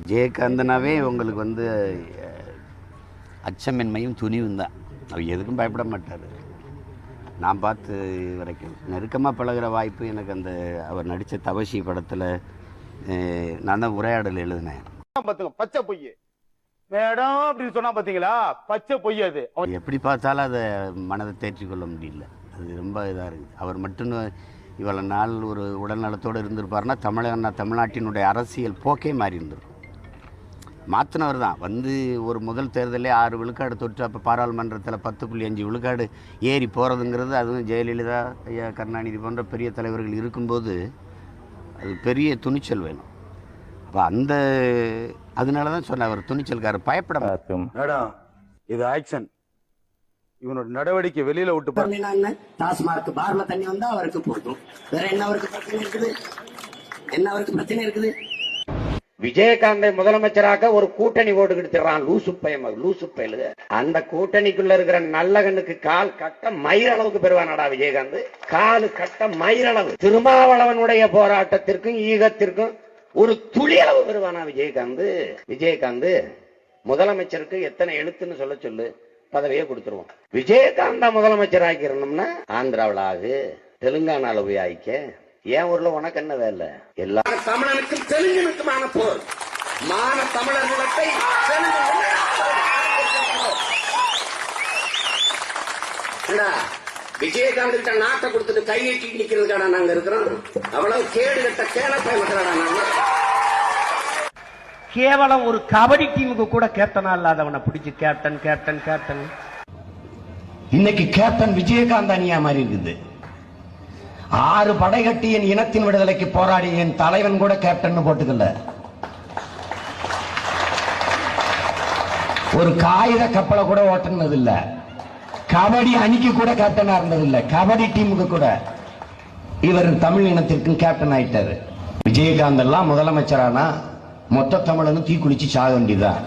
விஜயகாந்தனாவே உங்களுக்கு வந்து அச்சமின்மையும் துணிவும் தான். அவர் எதுக்கும் பயப்பட மாட்டார். நான் பார்த்து வரைக்கும் நெருக்கமாக பழகுற வாய்ப்பு எனக்கு அந்த அவர் நடித்த தவசி படத்தில் நான் தான் உரையாடல் எழுதினேன். பாத்துங்க பச்சை பொய் மேடம் அப்படின்னு சொன்னா பாத்தீங்களா? பச்சை பொய் அது. எப்படி பார்த்தாலும் அதை மனதை தேற்றிக்கொள்ள முடியல. அது ரொம்ப இதாக இருக்குது. அவர் மட்டும் இவ்வளோ நாள் ஒரு உடல்நலத்தோடு இருந்திருப்பாருன்னா தமிழக தமிழ்நாட்டினுடைய அரசியல் போக்கே மாறி இருந்திருக்கும். மாற்றினவர் தான். வந்து ஒரு முதல் தேர்தலே ஆறு விழுக்காடு தொற்று அப்போ பாராளுமன்றத்தில் பத்து புள்ளி அஞ்சு விழுக்காடு ஏறி போகிறதுங்கிறது அதுவும் ஜெயலலிதா ஐயா கருணாநிதி போன்ற பெரிய தலைவர்கள் இருக்கும்போது அது பெரிய துணிச்சல் வேணும். அப்போ அந்த அதனால தான் சொன்னேன் அவர் துணிச்சல்காரர் பயப்பட. மேடம் இது ஆக்ஷன் இவனோட நடவடிக்கை வெளியில விட்டு பாரு. பண்ணினா என்ன டாஸ்மார்க் பார்ல தண்ணி வந்தா அவருக்கு போதும். வேற என்ன அவருக்கு பிரச்சனை இருக்குது? என்ன அவருக்கு பிரச்சனை இருக்குது? விஜயகாந்தை முதலமைச்சராக ஒரு கூட்டணி ஓட்டுக்கிட்டு லூசு பையன் லூசு பயலு அந்த கூட்டணிக்குள்ள இருக்கிற நல்ல கண்ணுக்கு கால் கட்ட மயிரளவுக்கு பெறுவானடா விஜயகாந்த். காலு கட்ட மயிரளவு திருமாவளவனுடைய போராட்டத்திற்கும் ஈகத்திற்கும் ஒரு துளி அளவு பெறுவானா விஜயகாந்த்? விஜயகாந்த் முதலமைச்சருக்கு எத்தனை எழுத்துன்னு சொல்ல சொல்லு. பதவியை கொடுத்துருவோம். விஜயகாந்தா முதலமைச்சர் ஆக்கிரணும்னா ஆந்திராவில் ஆகு தெலுங்கானாவில் போய் ஆயிக்க. ஏன் ஊர்ல உனக்கு என்ன வேலை? எல்லா தமிழனுக்கும் தெலுங்கனுக்குமான போர். மான தமிழர் நிலத்தை விஜயகாந்த் கிட்ட நாட்டை கொடுத்துட்டு கையெட்டி நிக்கிறதுக்காடா நாங்க இருக்கிறோம்? அவ்வளவு கேடு கட்ட கேள பயன்படுறாடா நாங்க. கேவலம் ஒரு கபடி டீமுக்கு கூட கேப்டனா இல்லாதவனை பிடிச்சு கேப்டன் கேப்டன் கேப்டன் இன்னைக்கு கேப்டன் விஜயகாந்த் அணியா மாறி இருக்குது. ஆறு படை கட்டி என் இனத்தின் விடுதலைக்கு போராடி என் தலைவன் கூட கேப்டன் போட்டுக்கல ஒரு காகித கப்பலை கூட ஓட்டுனது கபடி அணிக்கு கூட கேப்டனா இருந்தது இல்லை கபடி டீமுக்கு கூட. இவர் தமிழ் இனத்திற்கும் கேப்டன் ஆயிட்டாரு. விஜயகாந்த் எல்லாம் முதலமைச்சரானா மொத்த தமிழனும் தீக்குளிச்சு சாக வேண்டியதுதான்.